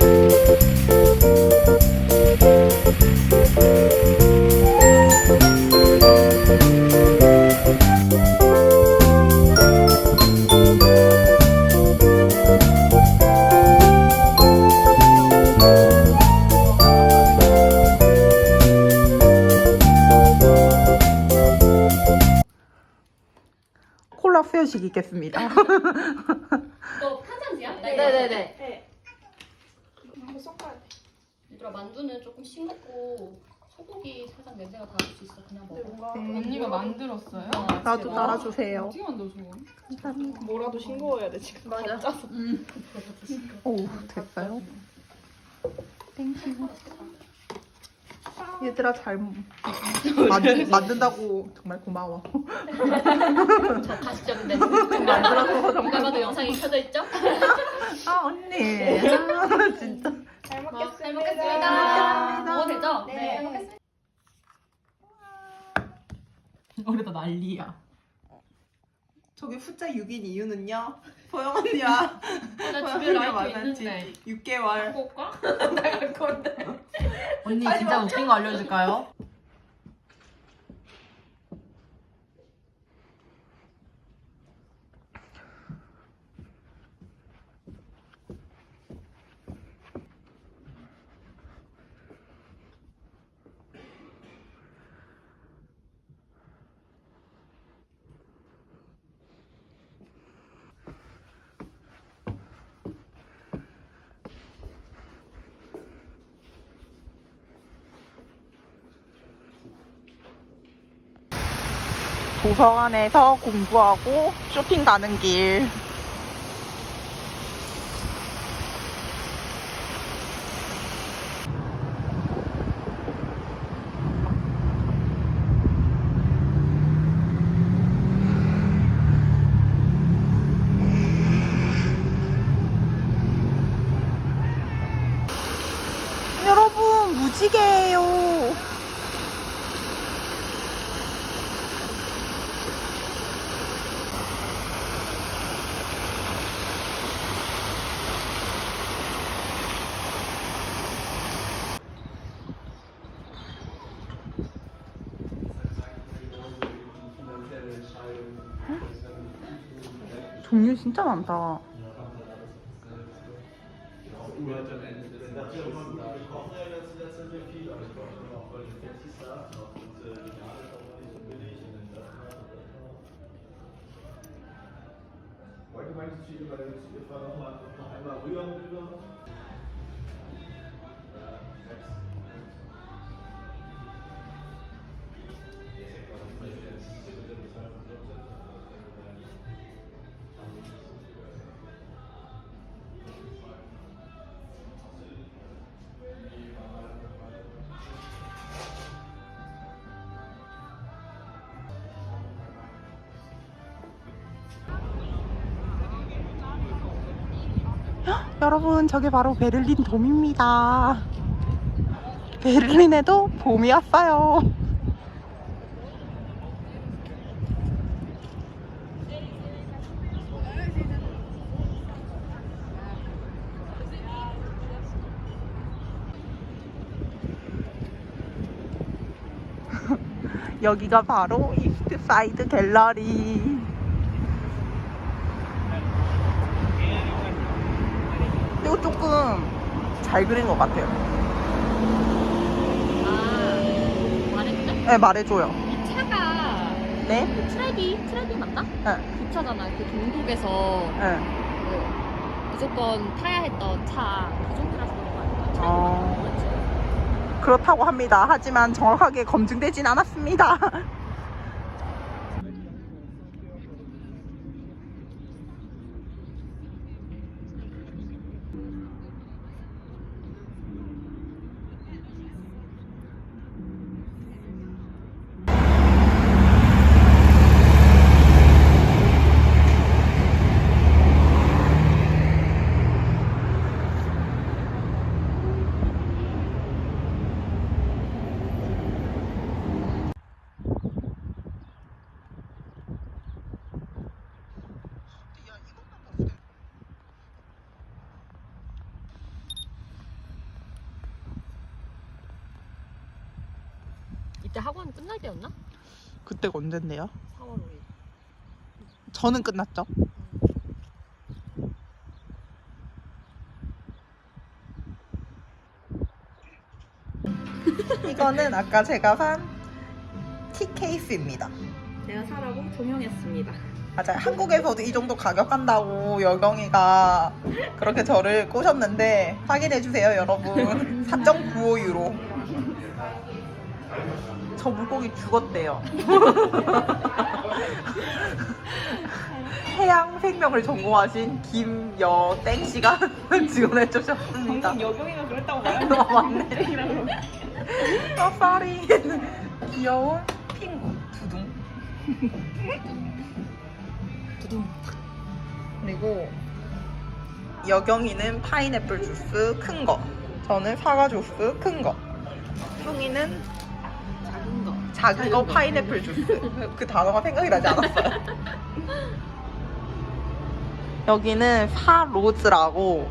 Bye. 조금 싱겁고 소고기 살짝 냄새가 닿을 수 있어. 그냥 먹어. 근데 뭔가 언니가 만들었어요? 나도 따라주세요. 어떻게 만들어서? 뭐라도 싱거워야 돼 지금. 맞아. 짜서. 오, 됐어요? 땡큐. 얘들아 잘 만, 만든다고 정말 고마워. 저 가식적인데 만들어서 누가 봐도 영상이 켜져 있죠? 아 언니. 아, 진짜. 잘잘 먹겠습니다. 먹겠습니다. 먹어도 되죠? 네. 잘 먹겠습니다. 우리 다 난리야. 저기 숫자 6인 이유는요? 소영 언니야. 나 집에 라이트. 있는데 6개월. 볼까? 언니 진짜 웃긴 거 알려줄까요? 도서관에서 공부하고 쇼핑 가는 길. 여러분, 무지개예요. 종류 진짜 많다. 여러분, 저게 바로 베를린 돔입니다. 베를린에도 봄이 왔어요. 여기가 바로 이스트 사이드 갤러리. 이거 조금 잘 그린 것 같아요. 아 말했는데? 네, 말해줘요. 이 차가 네? 그 트레디? 트레디 맞나? 네. 그 차잖아. 그 동독에서 네. 그 무조건 타야 했던 차. 그 정도라서 그런 거 아닐까? 트레디 어. 맞나? 그렇다고 합니다. 하지만 정확하게 검증되진 않았습니다. 그때 학원 끝날 때였나? 그때가 언젠데요? 4월 5일. 저는 끝났죠. 이거는 아까 제가 산 티케이스입니다. 제가 사라고 종용했습니다. 맞아요. 한국에서도 이 정도 가격 한다고 여경이가 그렇게 저를 꼬셨는데 확인해 주세요, 여러분. 4.95유로. 저 물고기 죽었대요. 해양 생명을 전공하신 김여땡 씨가 지원해 주셨습니다. 방금 여경이가 그랬다고 아, 맞네. 아, 쏘리. 귀여운 핑구 두둥. 두둥. 그리고 여경이는 파인애플 주스 큰 거. 저는 사과 주스 큰 거. 뿡이는 작은 거. 파인애플 주스. 그 단어가 생각이 나지 않았어요. 여기는 파로즈라고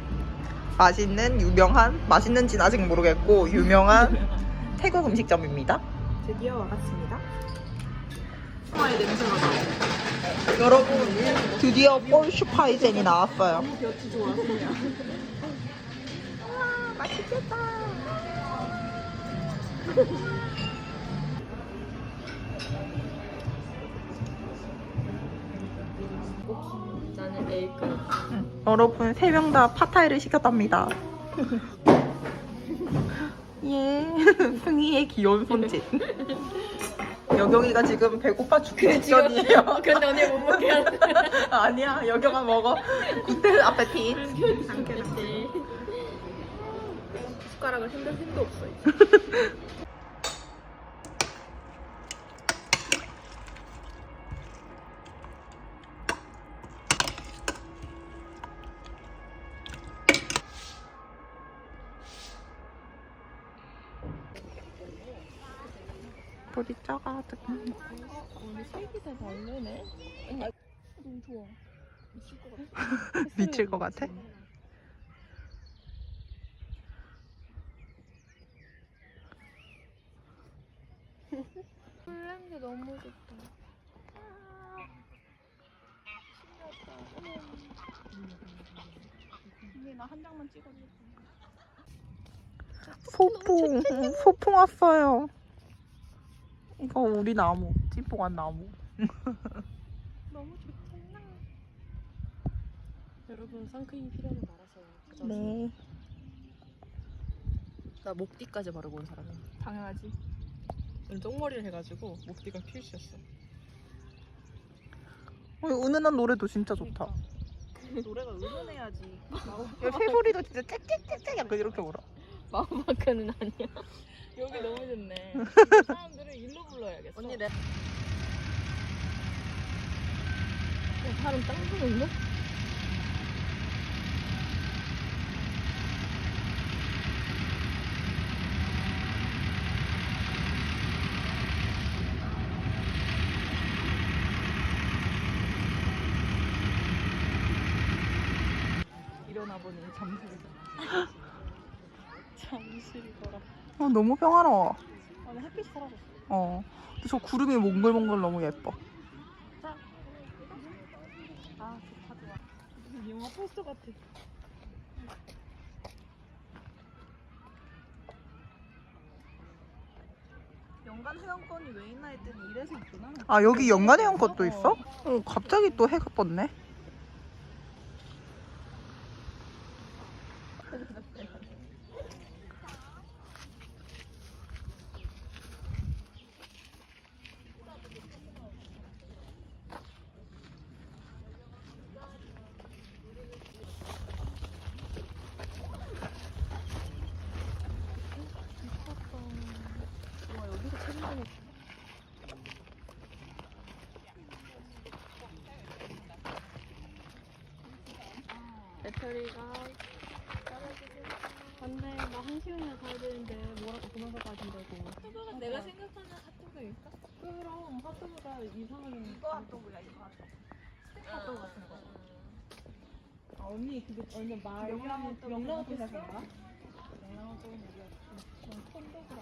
맛있는 유명한 맛있는지는 아직 모르겠고 유명한 태국 음식점입니다. 드디어 와봤습니다. 여러분 드디어 볼 슈파이젠이 나왔어요. 볕이 좋았어요. 맛있겠다. A급. 여러분 세 명 다 파타이를 시켰답니다. 예, 승희의 귀여운 손짓. 여경이가 지금 배고파 직전이에요. 근데 언니 못 먹게 하는 아니야, 여경아 먹어. 굿드 아페티. 숟가락을 흔들 힘도 없어. 쪄가지고. 오늘 세기세 벌레네. 너무 좋아. 미칠 것 같아. 미칠 것 같아? 풀냄새 너무 좋다. 언니 나한 장만 찍어줘. 소풍, 소풍 왔어요. 이거 우리 나무, 찐뽕한 나무. 너무 좋잖아. 여러분 선크림 필요하면 말하세요. 네. 나 목뒤까지 바르고 온 사람이야. 당연하지. 쫑머리를 해가지고 목뒤가 필수였어. 어, 은은한 노래도 진짜 좋다. 노래가 은은해야지. 새소리도 진짜 짹짹짹짹 약간 이렇게 울어. 마음만큼은 아니야. 여기 너무 좋네. 사람들을 일로 불러야겠어. 언니 내. 어, 사람 땅 부는데? 일어나 보니 잠실이다. 잠실이더라. 어, 너무 평화로워. 아니 햇빛이 사라졌어. 어. 근데 저 구름이 몽글몽글 너무 예뻐. 아 좋다 좋아. 무슨 영화 포스터 같아. 연간 회원권이 왜 있나 했더니 이래서 있구나. 아, 여기 연간 회원 것도 있어? 어, 갑자기 또 해가 떴네. 와 여기서 책임져. 배터리가 떨어지고 안돼 나 한 시간이나 가야 되는데 뭐라도 그만 가진다고 내가 생각하는 핫도그 있어? 그럼 핫도그가 이상한 이거 핫도그야 이거 핫도그 같은 거. 아 언니 그게 완전 말 명랑 핫도그 명랑 핫도그? 명랑 핫도그는 우리가 전 콘도그라.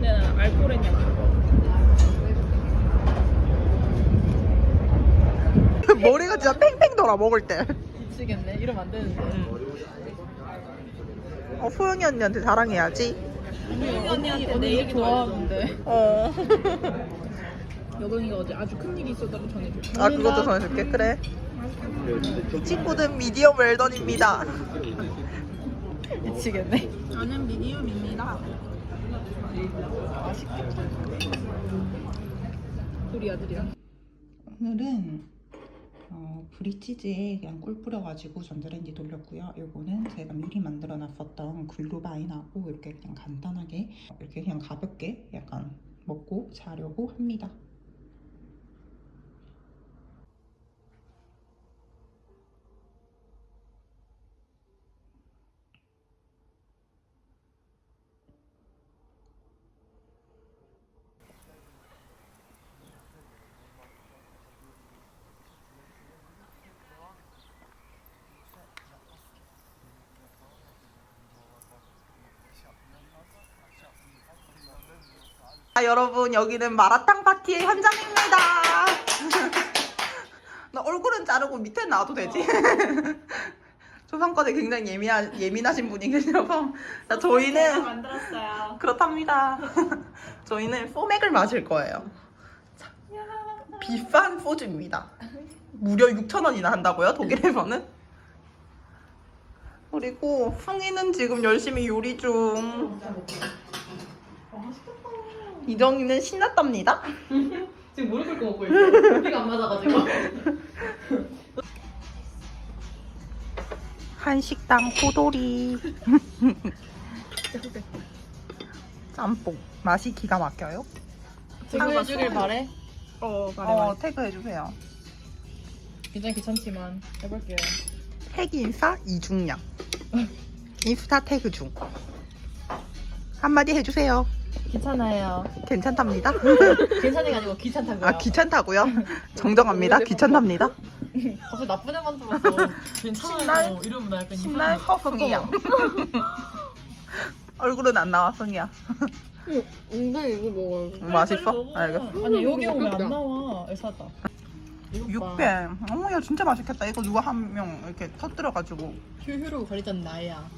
내가 알코올 했냐? 머리가 진짜 팽팽 돌아 먹을 때. 미치겠네. 이러면 안 되는데. 어, 소영이 언니한테 자랑해야지. 언니한테 내 얘기 좋아하는데. 어. 여동이가 어제 아주 큰 일이 있었다고 전해줘. 아 그것도 전해줄게. 그래. 이 친구는 미디엄 웰던입니다. 미치겠네. 저는 미디엄입니다. 우리 아들이랑. 오늘은 어, 브리치즈에 그냥 꿀 뿌려가지고 전자레인지 돌렸고요. 요거는 제가 미리 만들어놨었던 글루바인하고 이렇게 그냥 간단하게 이렇게 그냥 가볍게 약간 먹고 자려고 합니다. 아, 여러분 여기는 마라탕 파티의 현장입니다. 나 얼굴은 자르고 밑에 놔도 되지? 초상권에 굉장히 예민하, 예민하신 분이 계시라서 자, 저희는 만들었어요. 그렇답니다. 저희는 소맥을 마실 거예요. 자, 비싼 소주입니다. 무려 6,000원이나 한다고요? 독일에서는? 그리고 승희는 지금 열심히 요리 중. 이정이는 신났답니다. 지금 무릎 꿇고 먹고 있어. 피가 안 맞아가지고. 한식당 포도리. 짬뽕. 맛이 기가 막혀요. 지금 해주길 바래. 어, 말해 어, 말해. 태그 해주세요. 굉장히 귀찮지만 해볼게요. 핵인싸 이중량. 인스타 태그 중. 한마디 해주세요. 귀찮아요. 괜찮답니다. 괜찮은 게 아니고 귀찮다고요. 아, 귀찮다고요? 정정합니다. 귀찮답니다. 갑자기 나쁜 애 만 들었어. 괜찮아요. 이러면 나 약간 신날 허승이야. 얼굴은 안 나와, 승이야. 근데 이거 먹어요. 맛있어? 알겠어. 아니 여기 오면 안 나와. 애사다. 육배. 어머, 야, 진짜 맛있겠다. 이거 누가 한 명 이렇게 터뜨려가지고. 휴휴로 가리던 나야.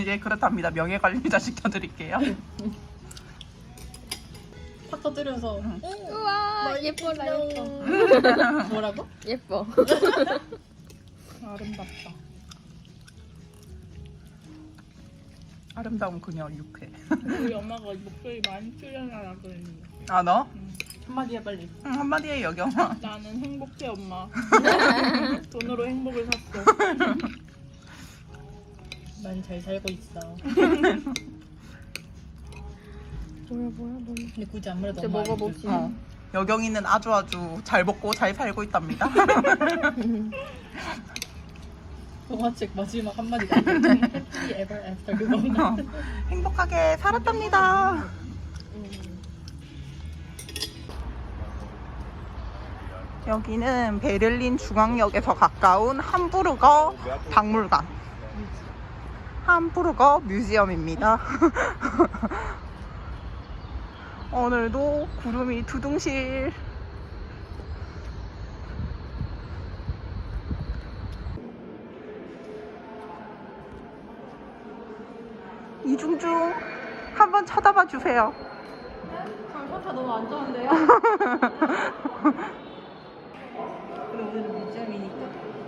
이제 그렇답니다. 명예 관리자 시켜드릴게요. 팍 터뜨려서 우와 예뻐라 예뻐. 뭐라고? 예뻐. 아름답다. 아름다운 그녀 육회. 우리 엄마가 목소리 많이 출연하라고 했는데 아, 너? 한마디 해 빨리. 응, 한마디에 여겨. 나는 행복해 엄마. 돈으로 행복을 샀어. 난 잘 살고 있어. 뭐야 뭐야 뭐야. 근데 굳이 아무래도 이제 엄마 먹어봅시다. 어. 여경이는 아주 아주 잘 먹고 잘 살고 있답니다. 동화책 마지막 한마디가 Happy ever after 그거. 행복하게 살았답니다. 여기는 베를린 중앙역에서 가까운 함부르거 박물관. 함부르거 뮤지엄입니다. 오늘도 구름이 두둥실. 이중중 한번 쳐다봐 주세요. 상태 너무 안 좋은데요? 근데 오늘은 뮤지엄이니까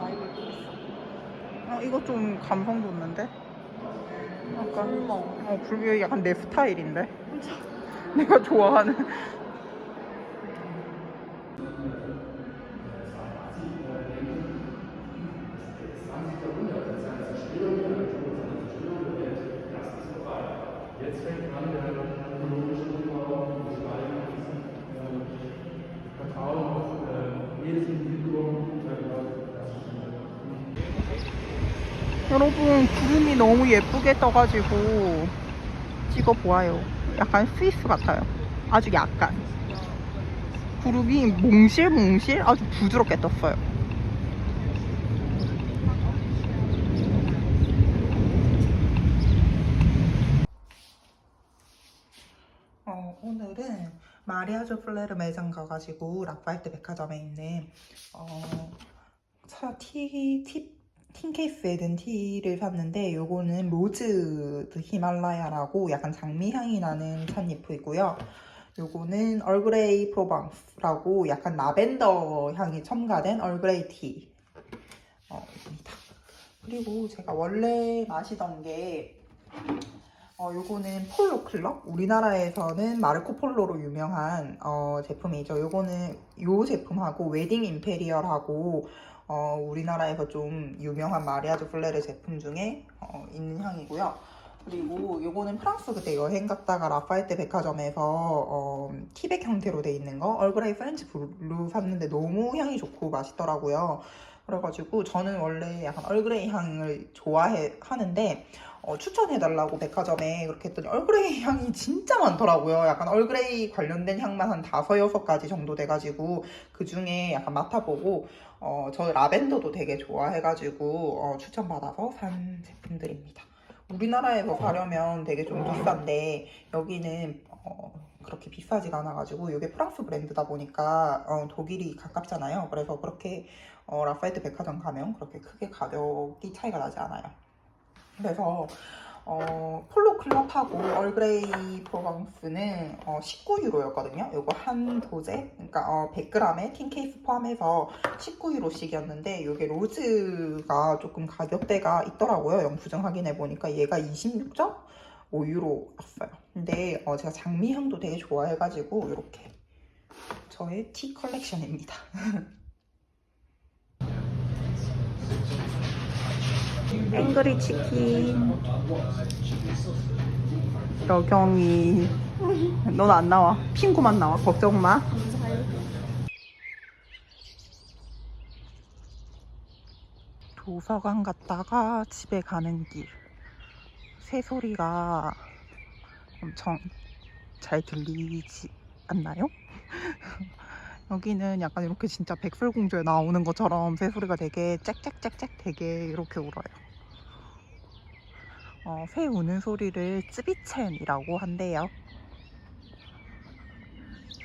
라이브 입고 있 어. 어, 이거 좀 감성 돋는데? 약간 어, 불교 약간 내 스타일인데. 내가 좋아하는. 여러분 구름이 너무 예쁘게 떠가지고 찍어보아요. 약간 스위스 같아요. 아주 약간. 구름이 몽실몽실 아주 부드럽게 떴어요. 어, 오늘은 마리아주 플레르 매장 가가지고 라파이트 백화점에 있는 어, 차 티, 티, 틴 케이스에 든 티를 샀는데 요거는 로즈 히말라야라고 약간 장미 향이 나는 찻잎이고요. 요거는 얼그레이 프로방스라고 약간 라벤더 향이 첨가된 얼그레이 티. 어, 입니다. 그리고 제가 원래 마시던 게 어, 요거는 폴로 클럽? 우리나라에서는 마르코 폴로로 유명한 어, 제품이죠. 요거는 요 제품하고 웨딩 임페리얼하고 어, 우리나라에서 좀 유명한 마리아조 플레르 제품 중에 어, 있는 향이고요. 그리고 요거는 프랑스 그때 여행 갔다가 라파엘테 백화점에서 어, 티백 형태로 돼 있는 거 얼그레이 프렌치 블루 샀는데 너무 향이 좋고 맛있더라고요. 그래가지고 저는 원래 약간 얼그레이 향을 좋아해 하는데 어, 추천해달라고 백화점에 그렇게 했더니 얼그레이 향이 진짜 많더라고요. 약간 얼그레이 관련된 향만 한 다섯 여섯 가지 정도 돼가지고 그 중에 약간 맡아보고 어, 저 라벤더도 되게 좋아해가지고 어, 추천받아서 산 제품들입니다. 우리나라에서 사려면 되게 좀 비싼데 여기는 어, 그렇게 비싸지가 않아가지고 이게 프랑스 브랜드다 보니까 어, 독일이 가깝잖아요. 그래서 그렇게 어, 라파에트 백화점 가면 그렇게 크게 가격이 차이가 나지 않아요. 그래서 어, 폴로 클럽하고 얼그레이 프로방스는 어, 19유로였거든요. 요거 한 도제, 그러니까 어, 100g에 틴 케이스 포함해서 19유로씩이었는데 요게 로즈가 조금 가격대가 있더라고요. 영수증 확인해 보니까 얘가 26.5유로였어요. 근데 어, 제가 장미 향도 되게 좋아해가지고 이렇게 저의 티 컬렉션입니다. 앵그리 치킨 여경이. 넌 안 나와. 핑구만 나와. 걱정 마. 도서관 갔다가 집에 가는 길. 새소리가 엄청 잘 들리지 않나요? 여기는 약간 이렇게 진짜 백설공주에 나오는 것처럼 새소리가 되게 짹짹짹짹 되게 이렇게 울어요. 어, 새 우는 소리를 쯔비첸이라고 한대요.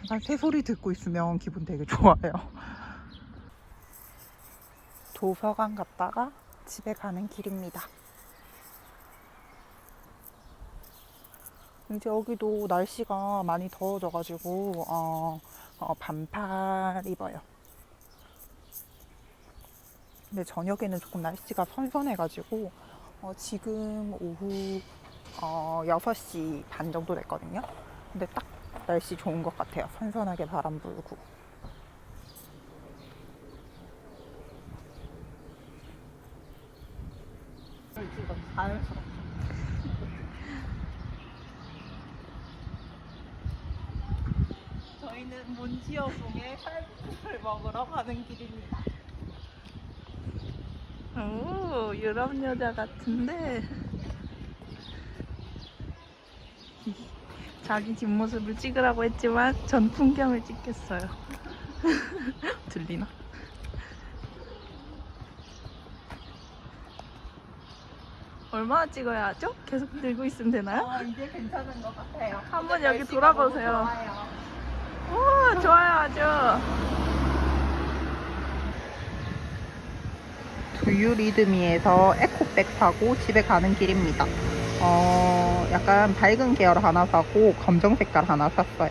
약간 새 소리 듣고 있으면 기분 되게 좋아요. 도서관 갔다가 집에 가는 길입니다. 이제 여기도 날씨가 많이 더워져가지고 어, 어, 반팔 입어요. 근데 저녁에는 조금 날씨가 선선해가지고 어, 지금 오후 어, 6시 반 정도 됐거든요. 근데 딱 날씨 좋은 것 같아요. 선선하게 바람 불고. 저희는 몬지어송의 살구를 먹으러 가는 길입니다. 오, 유럽 여자 같은데. 자기 뒷모습을 찍으라고 했지만 전 풍경을 찍겠어요. 들리나? 얼마나 찍어야 하죠? 계속 들고 있으면 되나요? 아 이제 괜찮은 것 같아요. 한번 여기 돌아보세요. 오, 좋아요, 아주. 두유리드미에서 에코백 사고 집에 가는 길입니다. 어, 약간 밝은 계열 하나 사고 검정 색깔 하나 샀어요.